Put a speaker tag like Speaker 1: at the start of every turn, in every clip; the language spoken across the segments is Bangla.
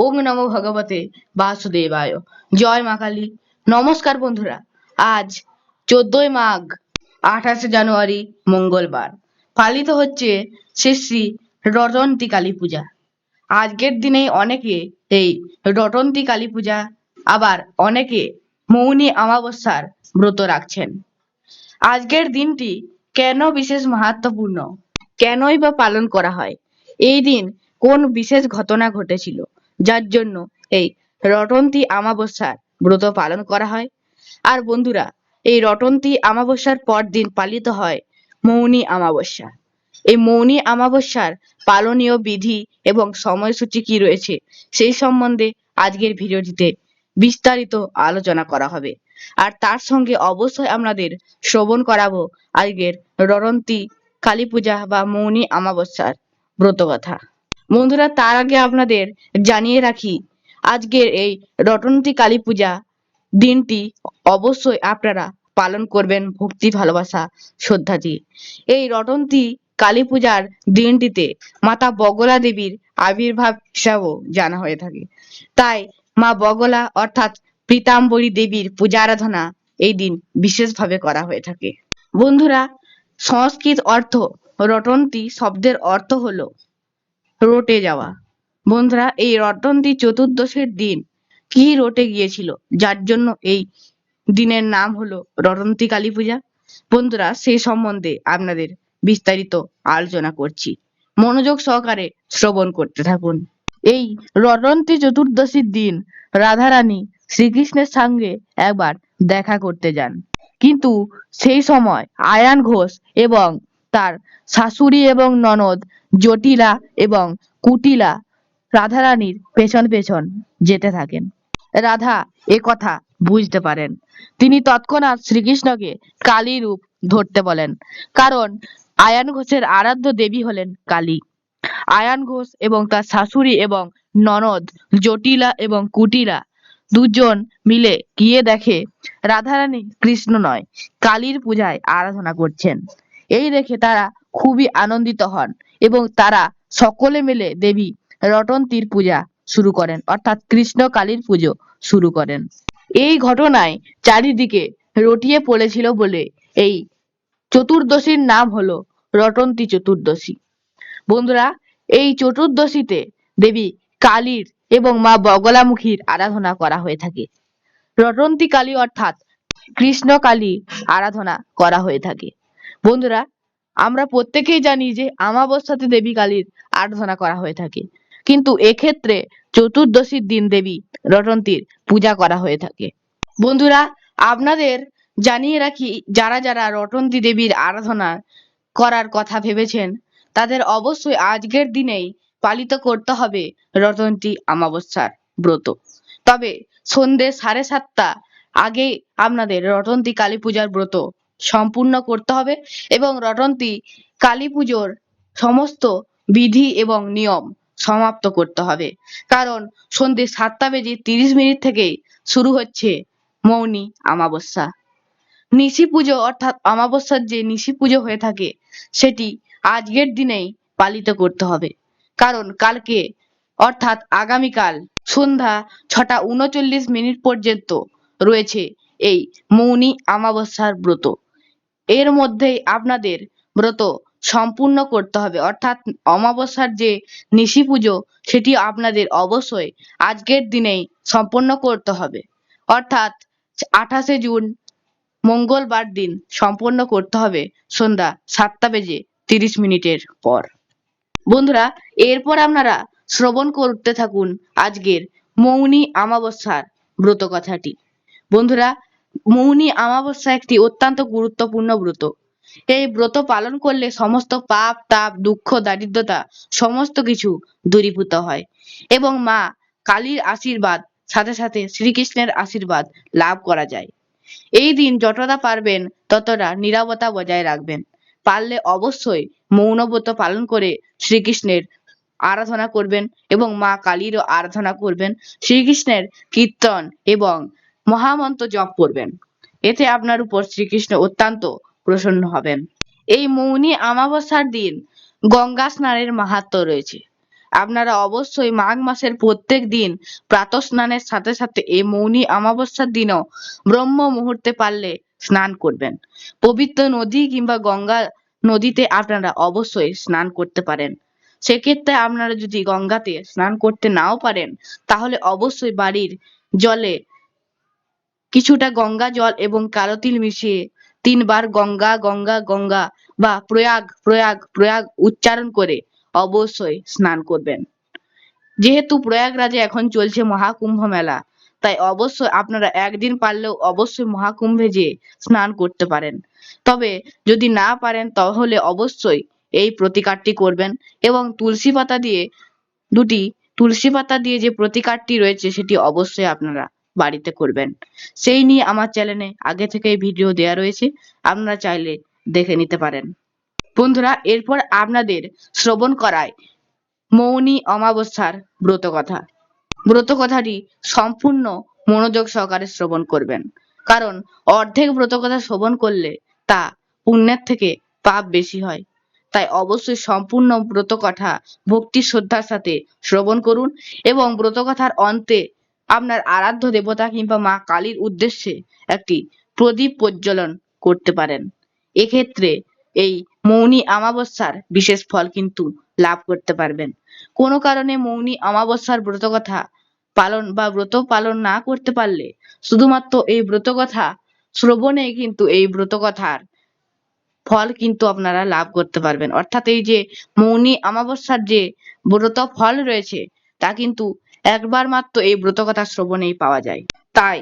Speaker 1: ওম নমো ভগবতে বাসুদেবায়। জয় মা কালী। নমস্কার বন্ধুরা, আজ চোদ্দই মাঘ, আঠাশে জানুয়ারি, মঙ্গলবার। পালিত হচ্ছে শ্রী শ্রী রটন্তী কালী পূজা। আজকের দিনে অনেকে এই রটন্তী কালী পূজা, আবার অনেকে মৌনী অমাবস্যার ব্রত রাখছেন। আজকের দিনটি কেন বিশেষ মাহাত্মপূর্ণ? কেনই বা পালন করা হয়? এই দিন কোন বিশেষ ঘটনা ঘটেছিল? যার জন্য এই রটন্তী অমাবস্যার ব্রত পালন করা হয়। আর বন্ধুরা, এই রটন্তী অমাবস্যার পর দিন পালিত হয় মৌনী অমাবস্যা। এই মৌনী অমাবস্যার পালনীয় বিধি এবং সময়সূচি কি রয়েছে সেই সম্বন্ধে আজকের ভিডিওটিতে বিস্তারিত আলোচনা করা হবে। আর তার সঙ্গে অবশ্যই আপনাদের শ্রবণ করাবো আজকের রটন্তী কালী পূজা বা মৌনী অমাবস্যার ব্রত কথা বন্ধুরা, তার আগে আপনাদের জানিয়ে রাখি, আজকের এই রটন্তী কালী পূজা দিনটি অবশ্যই আপনারা পালন করবেন ভক্তি ভালোবাসা শ্রদ্ধা দিয়ে এই রটন্তী কালী পূজার দিনটিতে মাতা বগলা দেবীর আবির্ভাব হিসাবেও জানা হয়ে থাকে। তাই মা বগলা অর্থাৎ পীতাম্বরী দেবীর পূজা আরাধনা এই দিন বিশেষভাবে করা হয়ে থাকে। বন্ধুরা, সংস্কৃত অর্থ রটন্তী শব্দের অর্থ হলো রটে যাওয়া। বন্ধুরা, এই রটন্তী চতুর্দশীর দিন কি রটে গিয়েছিল? যার জন্য এই দিনের নাম হলো রটন্তী কালী পূজা। বন্ধুরা, সে সম্বন্ধে আপনাদের বিস্তারিত আলোচনা করছি। মনোযোগ সহকারে শ্রবণ করতে থাকুন। এই রটন্তী চতুর্দশীর দিন রাধারানী শ্রীকৃষ্ণের সঙ্গে একবার দেখা করতে যান। কিন্তু সেই সময় আয়ান ঘোষ এবং তার শাশুড়ি এবং ননদ জটিলা এবং কুটিলা রাধারানীর পেছন পেছন যেতে থাকেন। রাধা এ কথা বুঝতে পারেন। তিনি তৎক্ষণাৎ শ্রীকৃষ্ণকে কালী রূপ ধরতে বলেন, কারণ আয়ান ঘোষের আরাধ্য দেবী হলেন কালী। আয়ান ঘোষ এবং তার শাশুড়ি এবং ননদ জটিলা এবং কুটিলা দুজন মিলে গিয়ে দেখে, রাধারানী কৃষ্ণ নয়, কালীর পূজায় আরাধনা করছেন। এই দেখে তারা খুবই আনন্দিত হন এবং তারা সকলে মিলে দেবী রটন্তীর পূজা শুরু করেন, অর্থাৎ কৃষ্ণ কালীর পুজো শুরু করেন। এই ঘটনায় চারিদিকে রটিয়ে পড়েছিল বলে এই চতুর্দশীর নাম হলো রটন্তী চতুর্দশী। বন্ধুরা, এই চতুর্দশীতে দেবী কালীর এবং মা বগলামুখীর আরাধনা করা হয়ে থাকে। রটন্তী কালী অর্থাৎ কৃষ্ণ কালী আরাধনা করা হয়ে থাকে। বন্ধুরা, আমরা প্রত্যেকেই জানি যে আমাবস্যাতে দেবী কালীর আরাধনা করা হয়ে থাকে। কিন্তু এক্ষেত্রে চতুর্দশীর দিন দেবী রটন্তীর পূজা করা হয়ে থাকে। বন্ধুরা, আপনাদের জানিয়ে রাখি, যারা যারা রটন্তী দেবীর আরাধনা করার কথা ভেবেছেন, তাদের অবশ্যই আজকের দিনেই পালিত করতে হবে রটন্তী অমাবস্যার ব্রত। তবে সন্ধে সাড়ে সাতটা আগে আপনাদের রটন্তী কালী পূজার ব্রত সম্পূর্ণ করতে হবে এবং রটন্তী কালী পুজোর সমস্ত বিধি এবং নিয়ম সমাপ্ত করতে হবে। কারণ সন্ধে সাতটা বেজে তিরিশ মিনিট থেকেই শুরু হচ্ছে মৌনী অমাবস্যা। নিশি পুজো অর্থাৎ অমাবস্যার যে নিশি পুজো হয়ে থাকে, সেটি আজকের দিনেই পালিত করতে হবে। কারণ কালকে অর্থাৎ আগামীকাল সন্ধ্যা ছটা উনচল্লিশ মিনিট পর্যন্ত রয়েছে এই মৌনী অমাবস্যার ব্রত। এর মধ্যেই আপনাদের ব্রত সম্পূর্ণ করতে হবে। অর্থাৎ অমাবস্যার যে নিশি পুজো, সেটি আপনাদের অবশ্যই আজকের দিনেই সম্পন্ন করতে হবে। অর্থাৎ আঠাশে জুন, মঙ্গলবার দিন সম্পন্ন করতে হবে সন্ধ্যা সাতটা বেজে তিরিশ মিনিটের পর। বন্ধুরা, এরপর আপনারা শ্রবণ করতে থাকুন আজকের মৌনী অমাবস্যার ব্রত কথাটি। বন্ধুরা মৌনী অমাবস্যা একটি অত্যন্ত গুরুত্বপূর্ণ ব্রত। এই ব্রত পালন করলে সমস্ত পাপ, তাপ, দুঃখ, দারিদ্রতা, সমস্ত কিছু দূরীভূত হয় এবং মা কালীর আশীর্বাদ, সাথে সাথে শ্রীকৃষ্ণের আশীর্বাদ লাভ করা যায়। এই দিন যতটা পারবেন ততটা নীরবতা বজায় রাখবেন। পারলে অবশ্যই মৌনব্রত পালন করে শ্রীকৃষ্ণের আরাধনা করবেন এবং মা কালীরও আরাধনা করবেন। শ্রীকৃষ্ণের কীর্তন এবং মহামন্ত্র জপ করবেন। এতে আপনার উপর শ্রীকৃষ্ণ অত্যন্ত প্রসন্ন হবেন। এই মৌনী অমাবস্যার দিন গঙ্গা স্নানের মাহাত্ম্য রয়েছে। আপনারা অবশ্যই মাঘ মাসের প্রত্যেক দিন প্রাতঃ স্নানের সাথে সাথে এই মৌনী অমাবস্যার দিনও ব্রহ্ম মুহূর্তে পারলে স্নান করবেন। পবিত্র নদী কিংবা গঙ্গা নদীতে আপনারা অবশ্যই স্নান করতে পারেন। সেক্ষেত্রে আপনারা যদি গঙ্গাতে স্নান করতে নাও পারেন, তাহলে অবশ্যই বাড়ির জলে কিছুটা গঙ্গা জল এবং কালো তিল মিশিয়ে তিনবার গঙ্গা গঙ্গা গঙ্গা বা প্রয়াগ প্রয়াগ প্রয়াগ উচ্চারণ করে অবশ্যই স্নান করবেন। যেহেতু প্রয়াগরাজে এখন চলছে মহাকুম্ভ মেলা, তাই অবশ্যই আপনারা একদিন পারলেও অবশ্যই মহাকুম্ভে যেয়ে স্নান করতে পারেন। তবে যদি না পারেন, তাহলে অবশ্যই এই প্রতিকারটি করবেন এবং তুলসী পাতা দিয়ে দুটি, তুলসী পাতা দিয়ে যে প্রতিকারটি রয়েছে সেটি অবশ্যই আপনারা বাড়িতে করবেন। সেই নিয়ে আমার চ্যানেলে আগে থেকেই ভিডিও দেওয়া রয়েছে, আপনারা চাইলে দেখে নিতে পারেন। বন্ধুরা, এরপর আপনাদের শ্রবণ করায় মৌনী অমাবস্যার ব্রত কথা। ব্রত কথাটি সম্পূর্ণ মনোযোগ সহকারে শ্রবণ করবেন। কারণ অর্ধেক ব্রত কথা শ্রবণ করলে তা পুণ্যের থেকে পাপ বেশি হয়। তাই অবশ্যই সম্পূর্ণ ব্রত কথা ভক্তি শ্রদ্ধার সাথে শ্রবণ করুন এবং ব্রত কথার অন্তে আপনার আরাধ্য দেবতা কিংবা মা কালীর উদ্দেশ্যে একটি প্রদীপ প্রজ্বলন করতে পারেন। এক্ষেত্রে এই মৌনী অমাবস্যার বিশেষ ফল কিন্তু লাভ করতে পারবেন। কোনো কারণে মৌনী অমাবস্যার ব্রত কথা পালন বা ব্রত পালন না করতে পারলে শুধুমাত্র এই ব্রত কথা শ্রবণে কিন্তু এই ব্রত কথার ফল কিন্তু আপনারা লাভ করতে পারবেন। অর্থাৎ এই যে মৌনী অমাবস্যার যে ব্রত ফল রয়েছে, তা কিন্তু একবার মাত্র এই ব্রত কথা শ্রবণেই পাওয়া যায়। তাই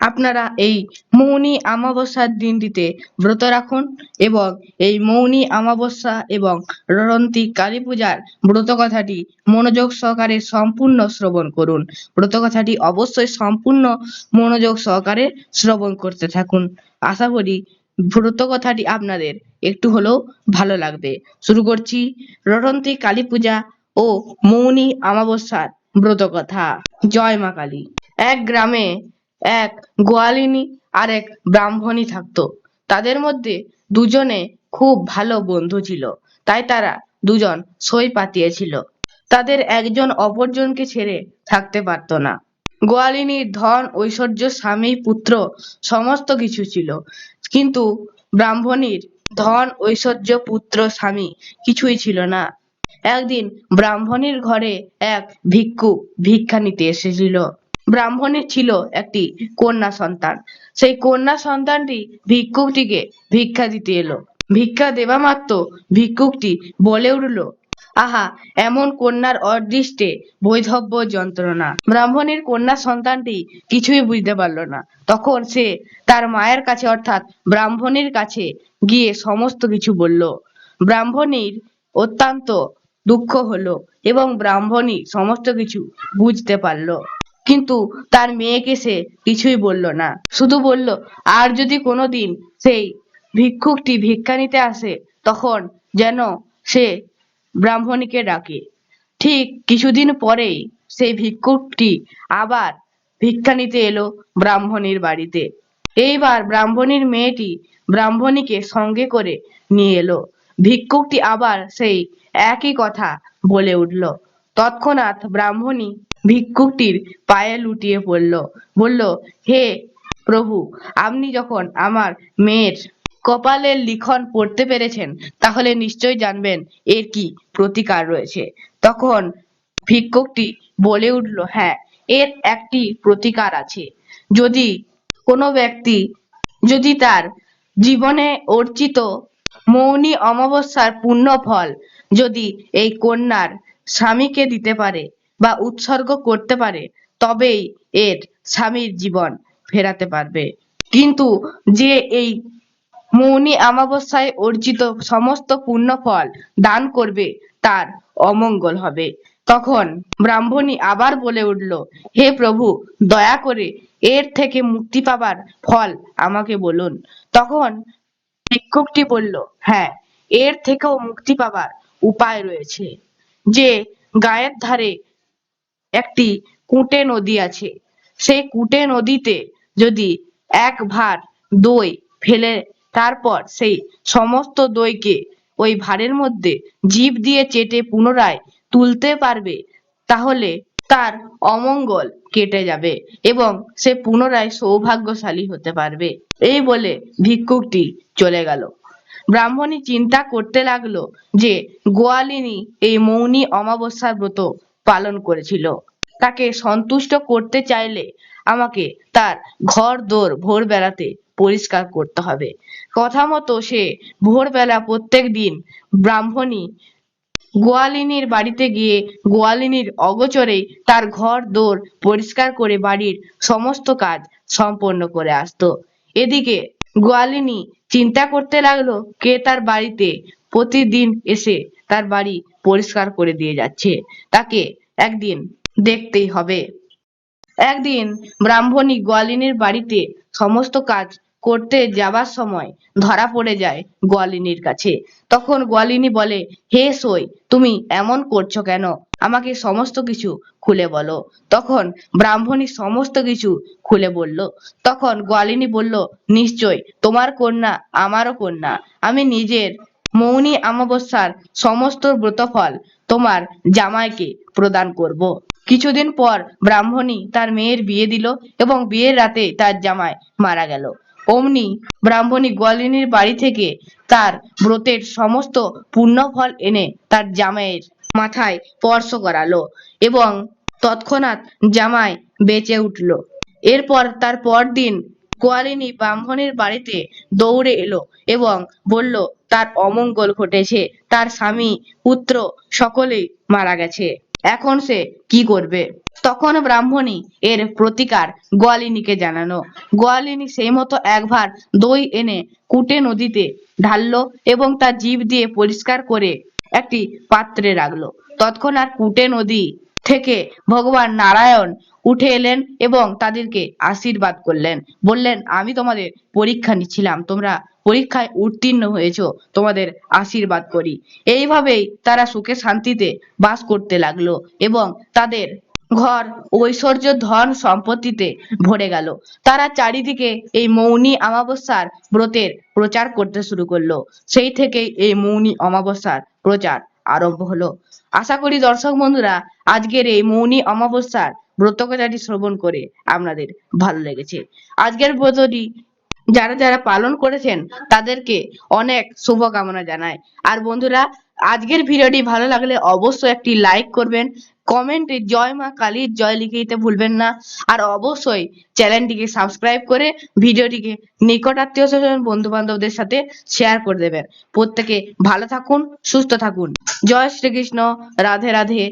Speaker 1: আপনারা এই মৌনী অমাবস্যার দিনটিতে ব্রত রাখুন এবং এই মৌনী অমাবস্যা এবং ররন্তী কালী পূজার ব্রত কথাটি মনোযোগ সহকারে সম্পূর্ণ শ্রবণ করুন। ব্রত কথাটি অবশ্যই সম্পূর্ণ মনোযোগ সহকারে শ্রবণ করতে থাকুন। আশা করি ব্রত কথাটি আপনাদের একটু হলেও ভালো লাগবে। শুরু করছি রটন্তী কালী পূজা ও মৌনী অমাবস্যার ব্রত কথা জয় মা কালী। এক গ্রামে এক গোয়ালিনী আর এক ব্রাহ্মণী থাকতো। তাদের মধ্যে দুজনে খুব ভালো বন্ধু ছিল। তাই তারা দুজন সই পাতিয়েছিল। তাদের একজন অপরজনকে ছেড়ে থাকতে পারতো না। গোয়ালিনীর ধন, ঐশ্বর্য, স্বামী, পুত্র সমস্ত কিছু ছিল। কিন্তু ব্রাহ্মণীর ধন, ঐশ্বর্য, পুত্র, স্বামী কিছুই ছিল না। একদিন ব্রাহ্মণীর ঘরে এক ভিক্ষু ভিক্ষা নিতে এসেছিল। ব্রাহ্মণের ছিল একটি কন্যা সন্তান। সেই কন্যা সন্তানটি ভিক্ষুকটিকে ভিক্ষা দিতে এলো। ভিক্ষা দেবা মাত্র ভিক্ষুকটি বলে উঠল, আহা, এমন কন্যার অদৃষ্টে বৈধব্য যন্ত্রণা। ব্রাহ্মণের কন্যা সন্তানটি কিছুই বুঝতে পারল না। তখন সে তার মায়ের কাছে অর্থাৎ ব্রাহ্মণের কাছে গিয়ে সমস্ত কিছু বলল। ব্রাহ্মণীর অত্যন্ত দুঃখ হলো এবং ব্রাহ্মণী সমস্ত কিছু বুঝতে পারল। কিন্তু তার মেয়েকে সে কিছুই বলল না। শুধু বলল, আর যদি কোনোদিন সেই ভিক্ষুকটি ভিক্ষা নিতে আসে, তখন যেন সে ব্রাহ্মণীকে ডাকে। ঠিক কিছুদিন পরেই সেই ভিক্ষুকটি আবার ভিক্ষা নিতে এলো ব্রাহ্মণীর বাড়িতে। এইবার ব্রাহ্মণীর মেয়েটি ব্রাহ্মণীকে সঙ্গে করে নিয়ে এলো। ভিক্ষুকটি আবার সেই একই কথা বলে উঠল। তৎক্ষণাৎ ব্রাহ্মণী ভিক্ষুকটির পায়ে লুটিয়ে পড়ল। বলল, হে প্রভু, আপনি যখন আমার মেয়ের কপালের লিখন পড়তে পেরেছেন, তাহলে নিশ্চয়ই জানবেন এর কি প্রতিকার রয়েছে। তখন ভিক্ষুকটি বলে উঠল হ্যাঁ এর একটি প্রতিকার আছে। যদি কোনো ব্যক্তি যদি তার জীবনে অর্জিত মৌনী অমাবস্যার পুণ্য ফল যদি এই কন্যার স্বামীকে দিতে পারে বা উৎসর্গ করতে পারে, তবেই এর স্বামীর জীবন ফেরাতে পারবে। কিন্তু যে এই মৌনী অমাবস্যায় অর্জিত সমস্ত পুণ্য ফল দান করবে, তার অমঙ্গল হবে। তখন ব্রাহ্মণী আবার বলে উঠল, হে প্রভু, দয়া করে এর থেকে মুক্তি পাবার ফল আমাকে বলুন। তখন ভিক্ষুকটি বলল হ্যাঁ এর থেকেও মুক্তি পাবার উপায় রয়েছে, যে গায়ের ধারে একটি কুটে নদী আছে। সেই কুটে নদীতে যদি এক ভার দই ফেলে, তারপর সেই সমস্ত দইকে ওই ভাঁড়ের মধ্যে জিভ দিয়ে চেটে পুনরায় তুলতে পারবে, তাহলে তার অমঙ্গল কেটে যাবে এবং সে পুনরায় সৌভাগ্যশালী হতে পারবে। এই বলে ভিক্ষুকটি চলে গেল। ব্রাহ্মণী চিন্তা করতে লাগল যে গোয়ালিনী এই মৌনী অমাবস্যার ব্রত পালন করেছিল। তাকে সন্তুষ্ট করতে চাইলে আমাকে তার ঘর দোর ভোরবেলাতে পরিষ্কার করতে হবে। কথা মতো সে ভোরবেলা প্রত্যেক দিন ব্রাহ্মণী গোয়ালিনীর বাড়িতে গিয়ে গোয়ালিনীর অগোচরে তার ঘর, দোর পরিষ্কার করে বাড়ির সমস্ত কাজ সম্পন্ন করে আসতো। এদিকে গোয়ালিনী চিন্তা করতে লাগল, কে তার বাড়িতে প্রতিদিন এসে তার বাড়ি পরিষ্কার করে দিয়ে যাচ্ছে, তাকে একদিন দেখতেই হবে। একদিন ব্রাহ্মণী গোয়ালিনীর বাড়িতে সমস্ত কাজ করতে যাবার সময় ধরা পড়ে যায় গোয়ালিনীর কাছে। তখন গোয়ালিনী বলে, হে সই, তুমি এমন করছ কেন? আমাকে সমস্ত কিছু খুলে বলো। তখন ব্রাহ্মণী সমস্ত কিছু খুলে বলল। তখন গোয়ালিনী বলল, নিশ্চয়, তোমার কন্যা আমারও কন্যা। আমি নিজের মৌনী অমাবস্যার সমস্ত ব্রতফল তোমার জামাইকে প্রদান করব। কিছুদিন পর ব্রাহ্মণী তার মেয়ের বিয়ে দিল এবং বিয়ের রাতে তার জামাই মারা গেল। অমনি ব্রাহ্মণী গোয়ালিনীর বাড়ি থেকে তার ব্রতের সমস্ত পুণ্যফল এনে তার জামাইয়ের মাথায় স্পর্শ করালো এবং তৎক্ষণাৎ জামাই বেঁচে উঠল। এরপর তার পরদিন গোয়ালিনী ব্রাহ্মণের বাড়িতে দৌড়ে এলো এবং বলল, তার অমঙ্গল ঘটেছে। তার স্বামী, পুত্র সকলেই মারা গেছে। এখন সে কি করবে? তখন ব্রাহ্মণী এর প্রতিকার গোয়ালিনীকে জানানো গোয়ালিনী সেই মতো একবার দই এনে কুটে নদীতে ঢাললো এবং তার জীব দিয়ে পরিষ্কার করে একটি পাত্রে রাখল। তৎক্ষণাৎ কুটে নদী থেকে ভগবান নারায়ণ উঠে এলেন এবং তাদেরকে আশীর্বাদ করলেন। বললেন, আমি তোমাদের পরীক্ষা নিচ্ছিলাম। তোমরা পরীক্ষায় উত্তীর্ণ হয়েছো। তোমাদের আশীর্বাদ করি। এইভাবেই তারা সুখে শান্তিতে বাস করতে লাগল এবং তাদের ঘর, ঐশ্বর্য, ধন, সম্পত্তিতে ভরে গেল। তারা চারিদিকে এই মৌনী অমাবস্যার ব্রতের প্রচার করতে শুরু করল। সেই থেকেই এই মৌনী অমাবস্যার প্রচার আরম্ভ হলো। আশা করি দর্শক বন্ধুরা, আজকের এই মৌনী অমাবস্যার ব্রতকথাটি শ্রবণ করে আপনাদের ভালো লেগেছে। আজকের ব্রতটি যারা যারা পালন করেছেন, তাদেরকে অনেক শুভকামনা জানায় আর বন্ধুরা, আজকের ভিডিওটি ভালো লাগলে অবশ্যই একটি লাইক করবেন কমেন্টে জয় মা কালীর জয় লিখে দিতে ভুলবেন না। আর অবশ্যই চ্যানেলটিকে সাবস্ক্রাইব করে ভিডিওটিকে নিকট আত্মীয় স্বজন বন্ধু বান্ধবদের সাথে শেয়ার করে দেবেন। প্রত্যেকে ভালো থাকুন, সুস্থ থাকুন। জয় শ্রীকৃষ্ণ, রাধে রাধে।